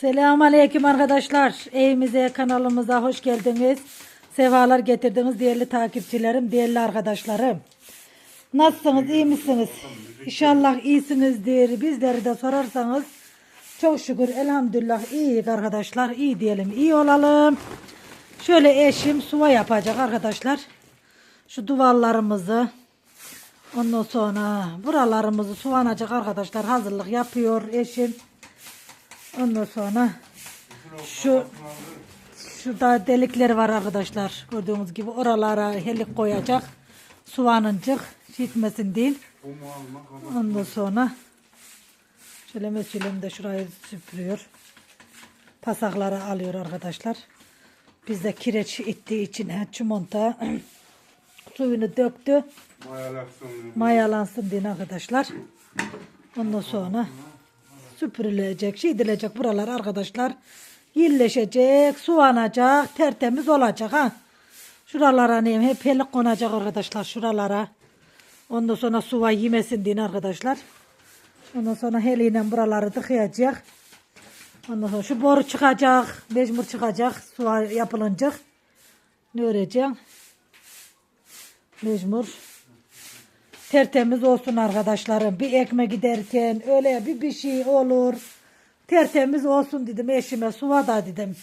Selamun Aleyküm arkadaşlar. Evimize, kanalımıza hoş geldiniz. Sefalar getirdiniz değerli takipçilerim, değerli arkadaşlarım. Nasılsınız, iyi misiniz? İnşallah iyisinizdir. Bizleri de sorarsanız çok şükür elhamdülillah iyiyiz arkadaşlar. İyi diyelim, iyi olalım. Şöyle eşim suva yapacak arkadaşlar. Şu duvarlarımızı ondan sonra buralarımızı suvanacak arkadaşlar. Hazırlık yapıyor eşim. Ondan sonra şu şurada delikleri var arkadaşlar. Gördüğünüz gibi oralara helik koyacak. Suvanıncık gitmesin değil. Ondan sonra şöyle mesulüm de şurayı süpürüyor. Pasakları alıyor arkadaşlar. Biz de kireç ittiği içine çimonta suyunu döktü. Mayalaksın. Mayalansın diye arkadaşlar. Ondan sonra süpürülecek, şey edilecek buralar arkadaşlar. Yilleşecek, suvanacak, tertemiz olacak ha. Şuralara neyim hep helik konacak arkadaşlar şuralara. Ondan sonra suva yemesin diye arkadaşlar. Ondan sonra heliyle buraları tıkayacak. Ondan sonra şu boru çıkacak, mecbur çıkacak suva yapılınca. Ne öreceğim? Mecbur tertemiz olsun arkadaşlarım. Bir ekmek giderken öyle bir bir şey olur. Tertemiz olsun dedim eşime suva da dedim.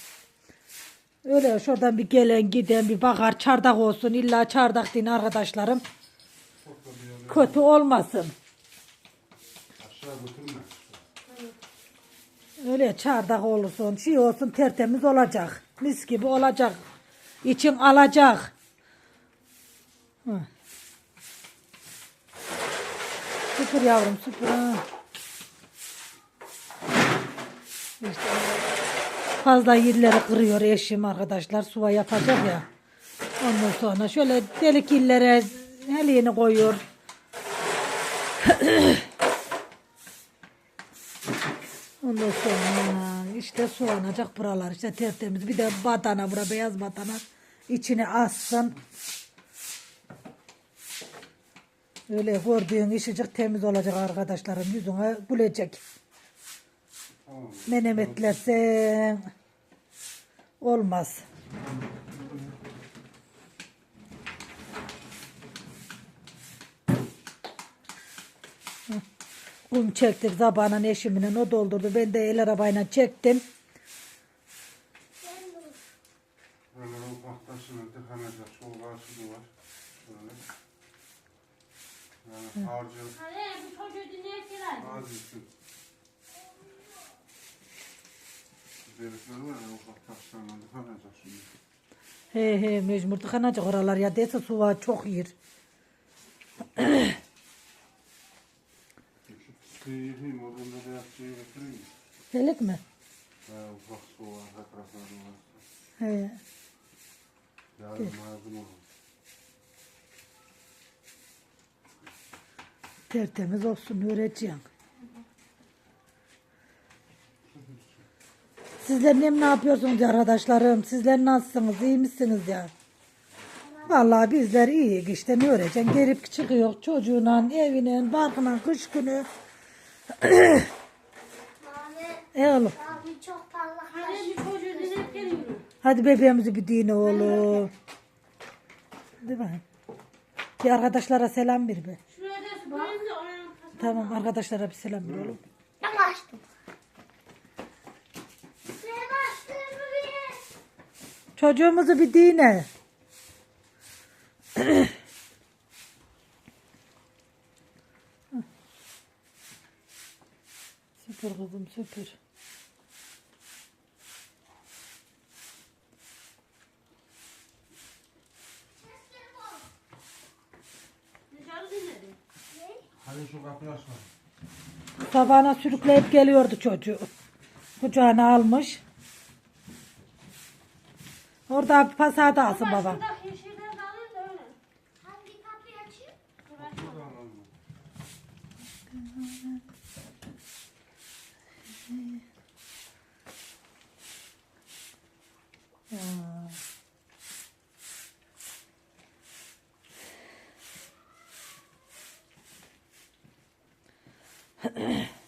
Öyle şuradan bir gelen giden bir bakar çardak olsun illa çardak din arkadaşlarım. Kötü olmasın. Öyle çardak olursun şey olsun tertemiz olacak. Mis gibi olacak. İçin alacak. Hı. Süpür yavrum süpür ha. İşte fazla yerleri kırıyor eşim arkadaşlar. Suva yapacak ya. Ondan sonra şöyle delik illere heliğini koyuyor. Ondan sonra işte soğanacak buralar işte tertemiz. Bir de batana bura beyaz batana içine assın. Öyle gördüğün işicik temiz olacak arkadaşlarım. Yüzüne gülecek. Menemetlersen olmaz. Kum çektik zabanın eşiminin o doldurdu. Ben de el arabayla çektim. Böyle ufak taşını tıkanacak. Şu karşı duvar. Yani harcı Hadi bu çocuğu dinleyip gelelim. az gitsin. Delikler var ya ufak taşlarla tıkanacak şimdi. He he mecbur tıkanacak oralar ya dese su var çok yer. Oradan da getireyim. Delik mi? Ha, ufak su var. He. Yarın lazım olur. Tertemiz olsun öğreteceğim. Sizler ne, ne yapıyorsunuz arkadaşlarım? Sizler nasılsınız? İyi misiniz ya? Vallahi bizler iyiyiz işte ne öğreteceksin? Gelip çıkıyor çocuğuna, evine, barkına, kış günü. Mavi, E oğlum. mavi çok parlak. Hadi bir bebeğimizi bir dine oğlum. Hadi bakayım. Bir arkadaşlara selam ver be. Şuraya da süpüreyim de oranın tasını. Tamam arkadaşlara bir selam ver oğlum. Ben açtım. Çocuğumuzu bir dine. süpür kızım süpür. Hadi şu kapıyı açma. Sabahına sürükleyip geliyordu çocuğu. Kucağına almış. Orada bir pasada alsın baba. Şuradaki yeşilleri de alayım da öyle. Hangi kapıyı açayım? Kaç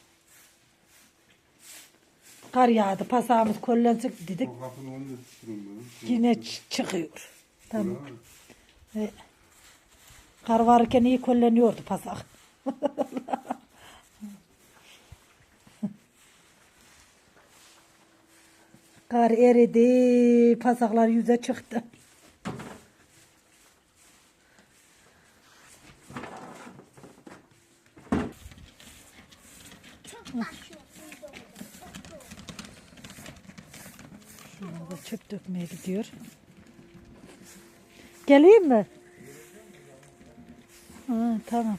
kar yağdı. Pasağımız kollensin dedik. O kapının önünde tuturum ben. Yine çıkıyor. Tamam. E, kar varken iyi kolleniyordu pasak. kar eridi. Pasaklar yüze çıktı. Çok taşıyor. Şurada dökmeye gidiyor. Geleyim mi? Ha, tamam.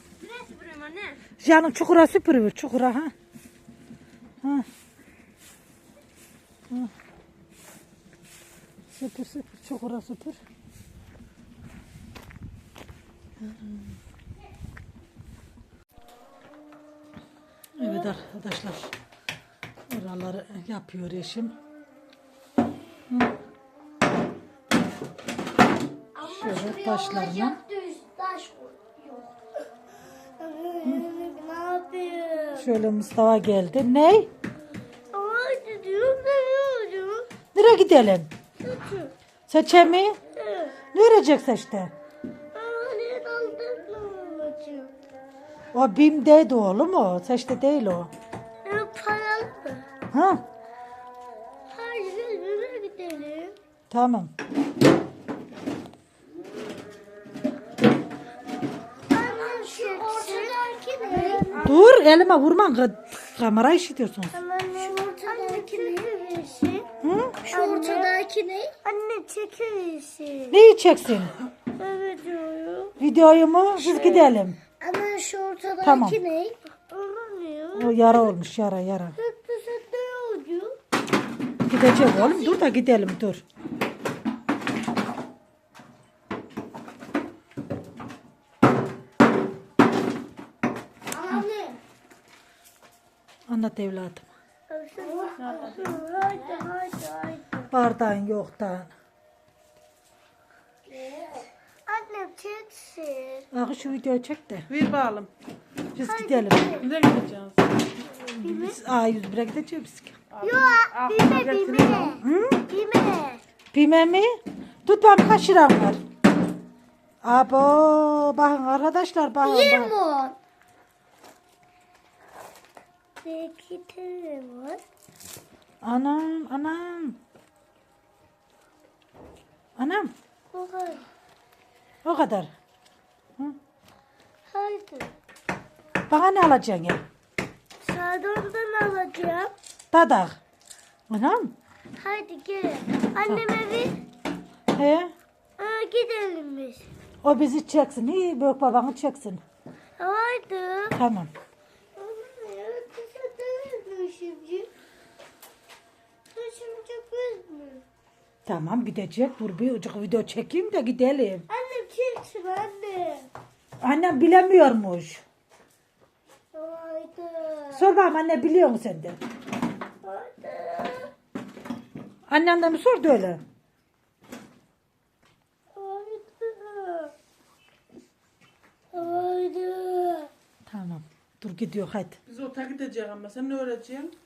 Canım çukura süpürüver çukura ha. Ha. ha. Süpür süpür çukura süpür. Evet arkadaşlar. Oraları yapıyor eşim. Ama Şöyle düz taş yok. ne yapayım? Şöyle Mustafa geldi. Ne? Nereye gidelim? Seçe mi? Evet. Ne mı babacığım? O BİM'deydi oğlum o. Seçte değil o. Ne paralı mı? Ha? Hayır, nereye gidelim? Tamam. Annem şu ortadaki ne? Dur elime vurma. kız. Kamera işitiyorsunuz. Şu ortadaki ne? Hı? Şu ortadaki ne? Anne çekilirsin. Ne yiyeceksin? Evet diyorum. Videoyu mu? Biz gidelim. Ama şu ortadaki Tamam. ne? O yara olmuş yara yara. Sütlü sütlü oldu. Gidecek oğlum. Dur da gidelim dur. Anne. Anlat evladım. Haydi haydi haydi. Bardağın yoktan. Annem çeksin. Ah şu videoyu çek de. Ver bakalım. Biz gidelim. Nereye gideceğiz? Biz A101'e gideceğiz. Yok bime bime. Hı? Bime. Pime mi? Tut ben kaç liram var? Abo bakın arkadaşlar bakın. bakın. Limon. Peki telefon. Anam anam. Anam Bu kadar. o kadar. Haydi. Bana ne alacaksın ya? Sardon'dan alacağım. Dadak. Anam. Haydi gelin. Annem evi. He? Aa, gidelim biz. O bizi çeksin. İyi büyük babanı çeksin. Haydi. Tamam. Anne. Tamam gidecek. Dur bir ucuk video çekeyim de gidelim. Annem çeksin anne. Annem bilemiyormuş. Haydi. Sor bakalım anne biliyor musun sen de? Haydi. Annenden mi sordu öyle? Haydi. Haydi. Dur gidiyor hadi. Biz ota gideceğiz ama sen ne öğreteceksin?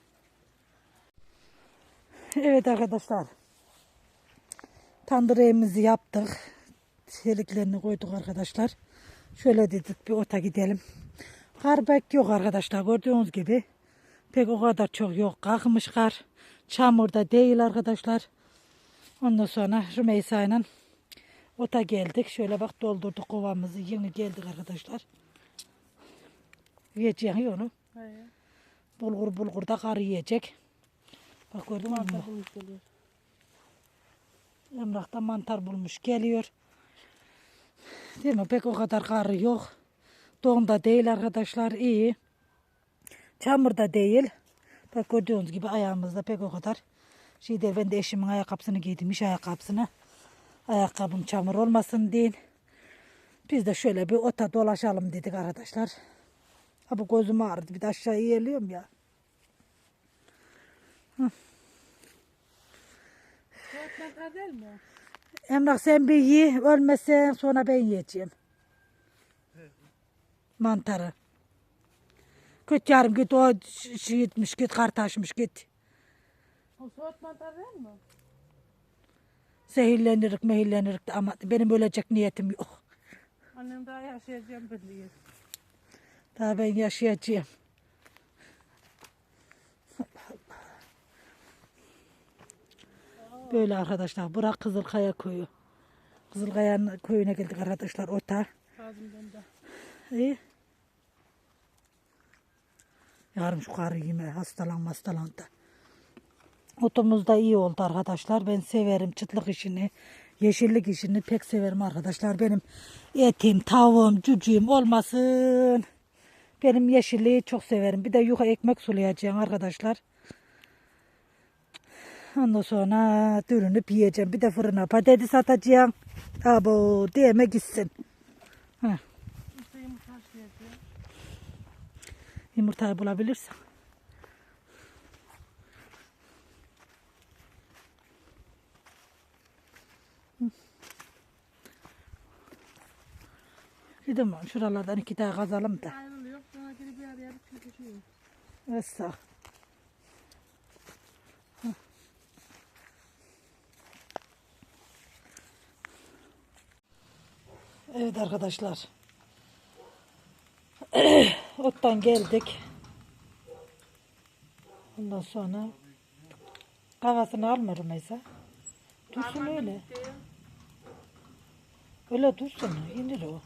Evet arkadaşlar. Tandır evimizi yaptık. Çeliklerini koyduk arkadaşlar. Şöyle dedik bir ota gidelim. Kar pek yok arkadaşlar gördüğünüz gibi. Pek o kadar çok yok. Kalkmış kar. Çamurda değil arkadaşlar. Ondan sonra Rümeysa ile ota geldik. Şöyle bak doldurduk kovamızı. Yeni geldik arkadaşlar. Yiyeceğim onu. Hayır. Bulgur bulgur da kar yiyecek. Bak gördün mü? Emrah da mantar bulmuş geliyor. Değil mi? Pek o kadar karı yok. Donda değil arkadaşlar iyi. Çamurda değil. Bak gördüğünüz gibi ayağımızda pek o kadar. Şeyde ben de eşimin ayakkabısını giydim. iş ayakkabısını. Ayakkabım çamur olmasın diye. Biz de şöyle bir ota dolaşalım dedik arkadaşlar. Ha bu gözüm ağrıdı. Bir de aşağı eğiliyorum ya. Mi? Emrah sen bir ye. Ölmezsen sonra ben yiyeceğim. Mantarı. Git yarım git o şey gitmiş git kar taşmış git. O soğuk mantar değil mi? Zehirlenirik mehirlenirik ama benim ölecek niyetim yok. Annem daha yaşayacağım biliyor. Daha ben yaşayacağım. Böyle arkadaşlar. Bırak Kızılkaya köyü. Kızılkaya köyüne geldik arkadaşlar. Ota. Kazımdan da. İyi. Yarım şu karı yeme hastalan hastalan da. Otumuz da iyi oldu arkadaşlar. Ben severim çıtlık işini, yeşillik işini pek severim arkadaşlar. Benim etim, tavuğum, cücüğüm olmasın. Benim yeşilliği çok severim. Bir de yuka ekmek sulayacağım arkadaşlar. Ondan sonra dürünüp yiyeceğim. Bir de fırına patates atacağım. Abo diyeme gitsin. Heh. Yumurtayı bulabilirsen. Hı. Gidelim şuralardan iki tane kazalım da. Bir çekişiyor. Essa. Evet arkadaşlar. Ottan geldik. Ondan sonra kafasını alma Rümeysa. Dursun öyle. Öyle dursun. inir o.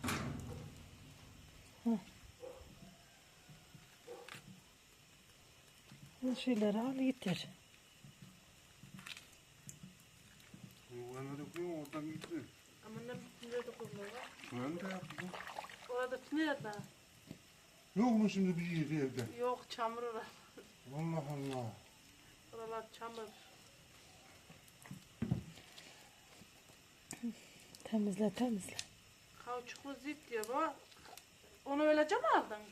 Bu şeyleri al yeter. Ben de yapıyorum oradan gitti. Ama ne nerede kuruluyor? Ben de yaptım. Orada nerede? Yok mu şimdi bir yeri evde? Yok çamur orası. Allah Allah. Oralar çamur. Temizle temizle. Kauçuklu zit diyor bu. Onu öylece mi aldın?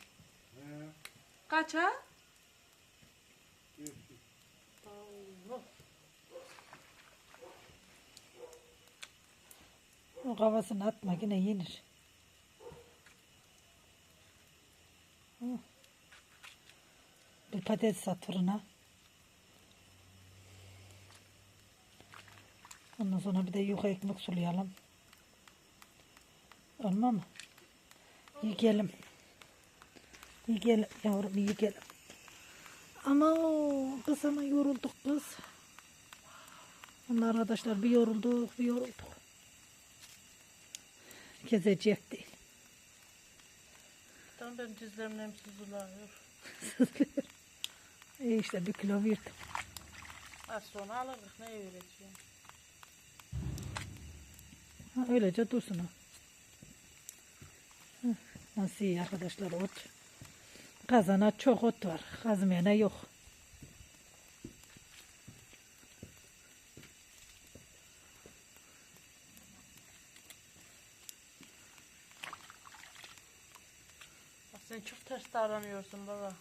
He. Kaça? geçti. Allah. O kafasını atma yine yenir. Bir patates at fırına. Ondan sonra bir de yuka ekmek sulayalım. Olma mı? Yiyelim. Yiyelim yavrum yiyelim. Ama kız ama yorulduk kız. Vallahi arkadaşlar bir yorulduk bir yorulduk. Gezecek değil. Tamam ben dizlerim hem sızılıyor. İyi işte bir kilo verdim. Az sonra alırız. Ne öğreteceğim? Ha, öylece dursun o. Nasıl iyi arkadaşlar ot. Kazana çok ot var. Kazmayana yok. Çok ters davranıyorsun baba.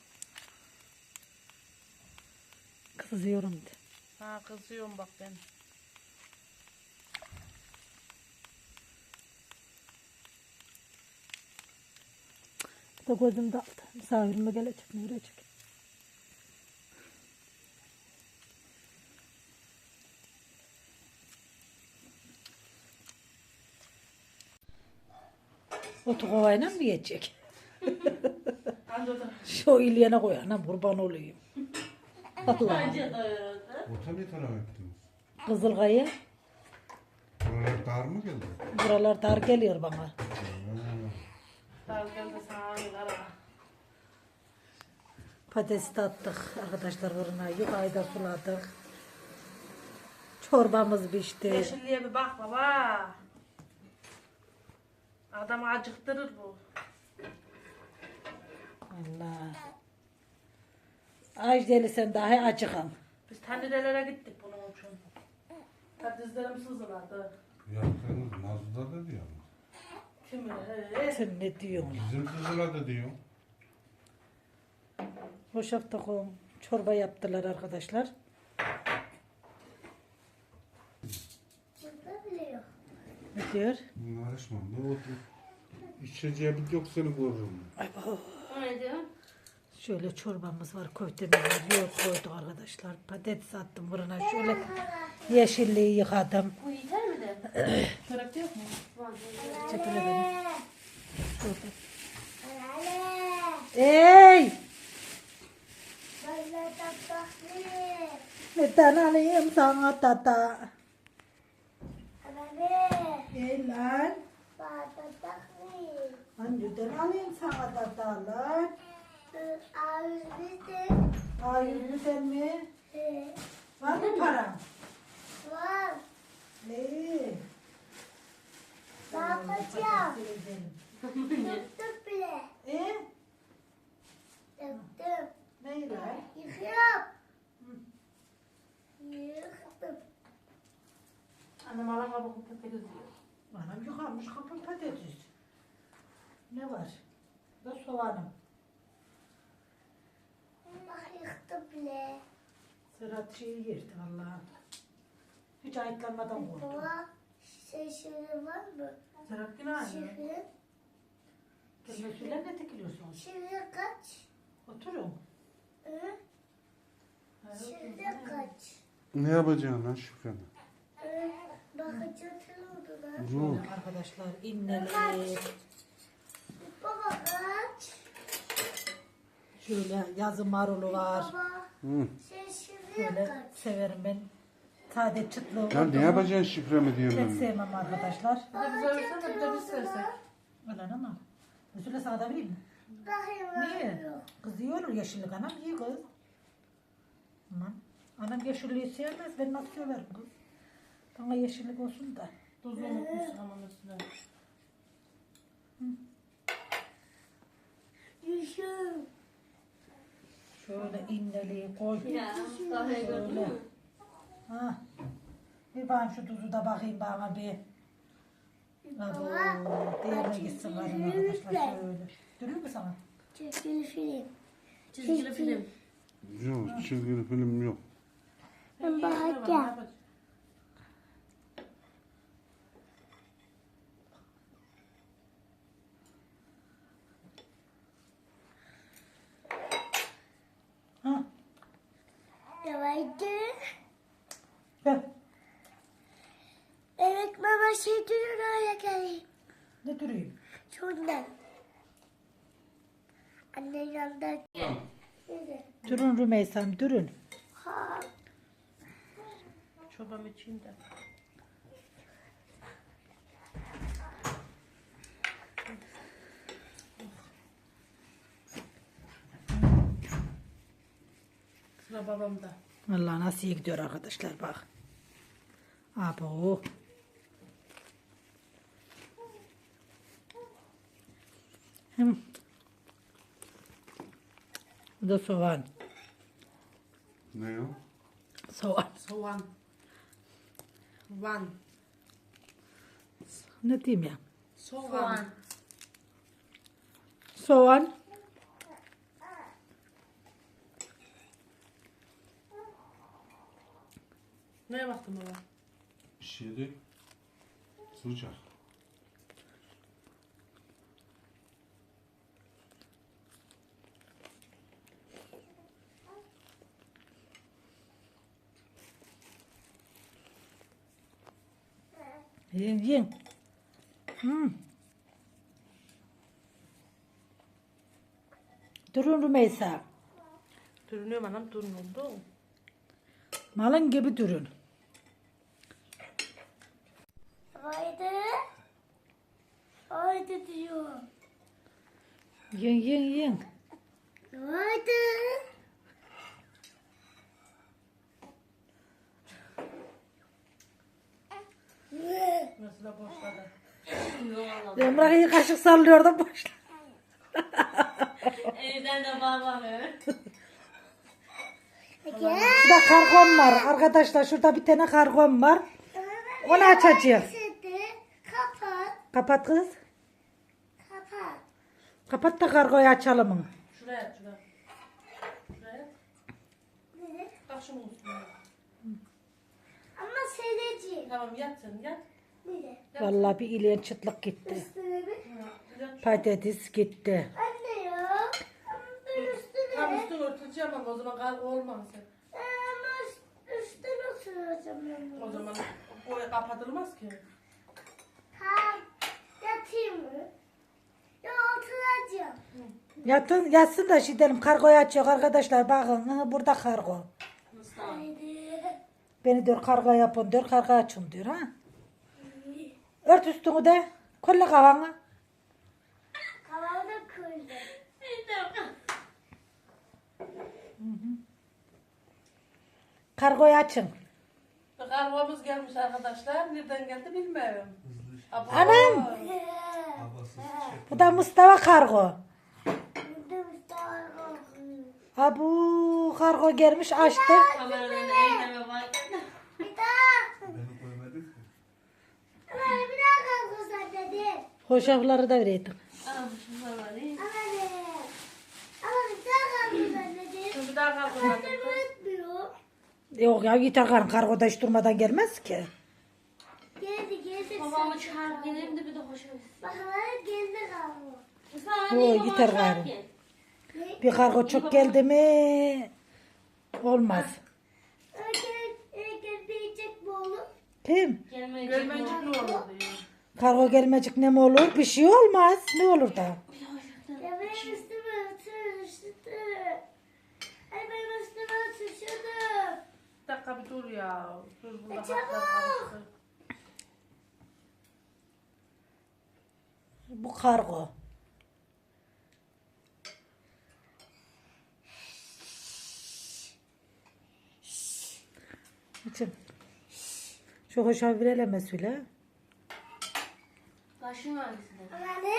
Kızıyorum de. Ha kızıyorum bak ben. Bir de gözüm daldı. Misafirime gelecek ne görecek. Otu kovayla mı yiyecek? Da. Şu ilyene koy anam kurban olayım. Allah. Ota ne taraf ettiniz? Kızılkaya Buralar dar mı geldi? buralar dar geliyor bana. Daha geldi sana. Patates de attık arkadaşlar fırına. Yukayı da suladık. Çorbamız pişti. Yeşilliğe bir bak baba. Adamı acıktırır bu. Allah. Ajdeli sen dahi acıkın. Biz tanrelere gittik bunun için. Ta dizlerim sızıladı. Yaptığınız Nazlı'da da diyor. Kimi? He. Sen ne diyorsun? Bizim kızıla diyor. Hoşafta koyun. Çorba yaptılar arkadaşlar. Burada bile yok. Ne diyor? Karışmam. Ne otur? İçeceği bir yok seni görürüm. Ay bu. Diyor? Şöyle çorbamız var, köftemiz var. Yoğurt koyduk arkadaşlar. Patates attım fırına. Şöyle yeşilliği yıkadım. Bu yeter mi de? Çorap yok mu? Çekil beni. Şurada. Ey! Tane alayım sana tata. Ey lan. Anneden alayım sana. Ağız bitti. Hayır güzel mi? Var mı param? Var. İyi. Ne yapacağım? Döktüm bile. E? Döktüm. Ne lan? Yıkıyorum. Yıktım. Annem alan kabuk patates diyor. Anam yıkamış kapı patates. Ne var? Da soğanım. Bak yıktım bile. Serhat şeyi yerdi valla. Hiç ayıtlanmadan koydu. Baba şişiri var mı? Serap yine aynı. Kelime söyler ne tekiliyorsunuz? Şifre kaç? Oturun. Hı? Şifre kaç? Ne yapacaksın lan Şükran? Bakıcı oldu lan. Yok. Arkadaşlar inneli. Şöyle yazı marulu var. Baba Hı. sen şifre Böyle kaç? severim ben. Sade çıtlığı Ya ne yapacaksın şifremi diyorum Pek ben. sevmem arkadaşlar. Bir de bize versene bir de biz versek. Öyle ama. Mesela vereyim mi? Bakayım Niye? var Kız iyi olur yeşillik anam iyi kız. Aman. Anam yeşilliği sevmez ben nasıl severim kız. Bana yeşillik olsun da. Tuzu unutmuşsun aman üstüne. Düşün. Şöyle inneliği koy. Ya gördün mü? Ha. Bir bana şu tuzu da bakayım bana bir. Abo, değerine gitsin karın arkadaşlar şöyle. Duruyor mu sana? Çekil film. Çizgili film. Yok çizgili film yok. Ben bakacağım. Vardı? Gel. Evet mama şey durur oraya geleyim. Ne durayım? Şuradan. Annen yanında. Nerede? Durun Rümeysam durun. Ha. Çorbam içeyim de. Sıra babamda. Allah nasıl iyi gidiyor arkadaşlar bak. Abo. Hem. Bu da soğan. Ne o? Soğan. Soğan. Van. Ne diyeyim ya? Soğan. Soğan. Baktın baba? Pişirdik. Sıcak. Yiyin yiyin. Hmm. Durun Rümeysa. Durmuyorum anam durun oldu. Malın gibi durun. Haydi. Haydi diyor. Yiyin yiyin yiyin. Haydi. Mesela boşladı. Emrah iyi kaşık sallıyor da boş. Evden de baba. Şurada kargon var arkadaşlar. Şurada bir tane kargon var. Onu açacağız. Kapat. Kapat kız. Kapat. Kapat da kargoyu açalım. Şuraya at şuraya. Şuraya. Ne? Bak şunun üstüne. Ama seyredeceğim. Tamam yat sen yat. Nerede? Vallahi bir ileyen çıtlık gitti. Üstüne bir. Patates gitti. Anne ya. Ben üstüne kapatacağım ama o zaman kavga olmaz. Ama üstten oturacağım ben O zaman boya kapatılmaz ki. Ha, yatayım mı? Ya oturacağım. Yatın, yatsın da şey gidelim kargoyu açıyor arkadaşlar bakın hı, burada kargo. Mustafa. Haydi. Beni diyor kargo yapın diyor kargo açın diyor ha. Ört üstünü de kolla kavanı. Kavada kırdı. Kargoyu açın. Kargomuz gelmiş arkadaşlar. Nereden geldi bilmiyorum. Anam! Bu da Mustafa kargo. Abu kargo gelmiş açtık. Kameranın eyleme bak. Bir daha. Beni koymadık bir daha. Hoşafları da vereydim. Var. Ama bir daha bir daha. Yok ya yeter karın kargoda hiç durmadan gelmez ki. Geldi geldi. Babamı çağır geleyim de bir de hoşa Bak hala geldi babamı yeter çağır gayrı. Bir kargo çok geldi mi olmaz. Gelmeyecek mi? ne olur diyor. Kargo gelmeyecek ne mi olur? Bir şey olmaz. Ne olur da? Ya benim üstüme otur üşüdü. Ay benim üstüme otur üşüdü. Bir dakika bir dur ya. Dur burada E, çabuk. Bu kargo. İçim. Şu hoşaf verelim söyle. Kaşın hangisinde? Anne,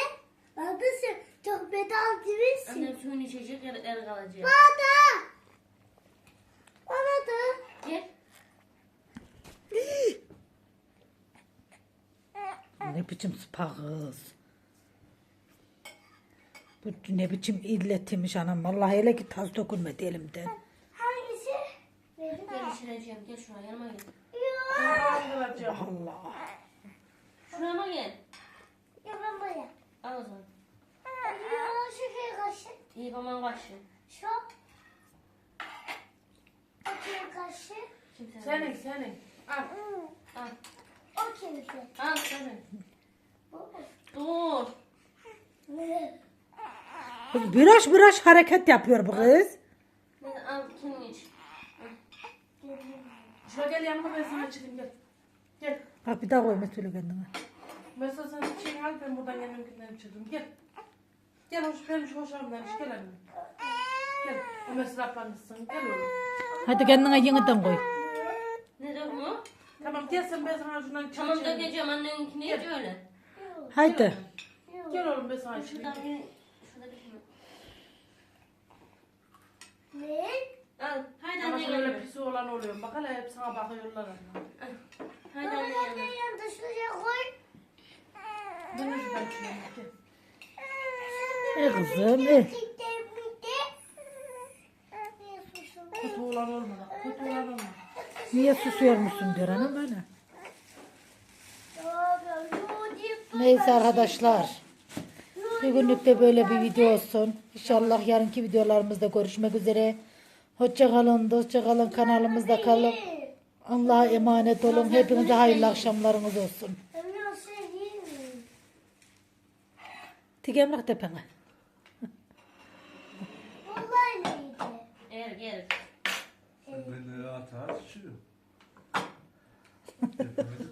babası çok bedal gibisin. Annem suyunu içecek er, er kalacak. Baba. Baba da. Gel. Ne biçim kız. Bu ne biçim illetmiş anam. Vallahi hele ki taz dökülmedi elimden. Hangisi? Gel içireceğim. Gel şuraya yanıma gel. Yok. Allah. Şuraya gel. Yok ben buraya. Al o zaman. Yok şu kaşı. İyi babamın kaşı. Şu. O kimin kaşı? Senin senin. Al. Al. O kimin? Al. Senin. Bu mu? Dur. Ne? Biraz biraz hareket yapıyor bu kız. Hadi al kendin iç. Şuraya gel yanıma ben sana çıkayım gel. Gel. Bak bir daha koy mesela kendine. Mesela sen çiçeği al ben buradan yanımdakinden çıkayım. Gel. Gel hoş benim şu hoşamdan iç gel anne. Gel. O mesraflanmışsın. Gel oğlum. Hadi kendine yeniden koy. Ne de bu? Tamam gel sen ben sana şundan çay Tamam içeyim. dökeceğim anneninkini hiç öyle. Haydi. Gel oğlum ben sana içeyim. Şuradan bir... Şurada bir şey. Ne? Al. Haydi Ama anne sen öyle yanına. pisi olan oluyorum. Bak hele hep sana bakıyorlar anne. Haydi Baba anne sen yanına. yanında şuraya koy. Ben de içeyim. Gel. E kızım e. Kötü olan olma bak. Kötü olan olma. Niye susuyor musun diyor yo deyip Neyse arkadaşlar. Bugünlük de böyle bir video olsun. İnşallah yarınki videolarımızda görüşmek üzere. Hoşça kalın, dostça kalın, kanalımızda kalın. Allah'a emanet olun. Hepinize hayırlı akşamlarınız olsun. Mi? Tigemlik tepene. Vallahi neydi? Eğer gel. Sen beni. Hepimiz yıkıyor.